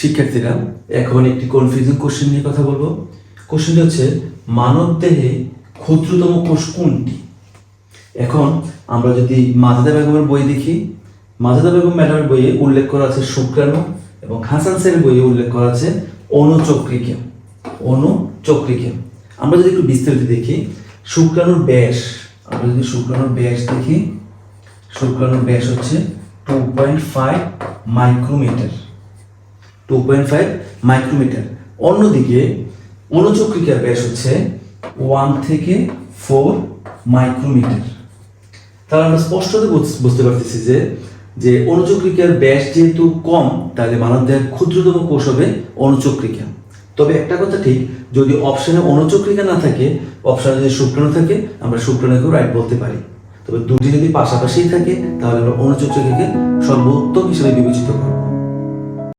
শিক্ষার্থীরা, এখন একটি কনফিউজিং কোশ্চেন নিয়ে কথা বলব। কোশ্চেনটি হচ্ছে, মানব দেহে ক্ষুদ্রতম কোষ কোনটি? এখন আমরা যদি মাজেদা বেগমের বই দেখি, মাজেদা বেগম ম্যাডামের বইয়ে উল্লেখ করা আছে শুক্রাণু এবং হাসান স্যারের বইয়ে উল্লেখ করা আছে অনুচক্রিকা। অনুচক্রিকা। আমরা যদি একটু বিস্তারিত দেখি, শুক্রাণুর ব্যাস, আমরা যদি শুক্রাণুর ব্যাস দেখি, শুক্রাণুর ব্যাস হচ্ছে two point five micrometre two point five micrometre অন্যদিকে অনুচক্রিকার ব্যাস হচ্ছে ওয়ান থেকে ফোর মাইক্রোমিটার তাহলে আমরা স্পষ্টত বুঝ- বুঝতে পারতেছি যে যে অনুচক্রিকার ব্যাস যেহেতু কম, তাহলে মানবদেহের ক্ষুদ্রতম কোষ হবে অনুচক্রিকা তবে একটা কথা ঠিক, যদি অপশনে অনুচক্রিকা না থাকে অপশনে যদি শুক্রাণু থাকে, আমরা শুক্রাণুকেও রাইট বলতে পারি। তবে দুটি যদি পাশাপাশি থাকে, তাহলে আমরা অনুচক্রিকাকে সর্বোত্তম হিসেবে বিবেচিত করব।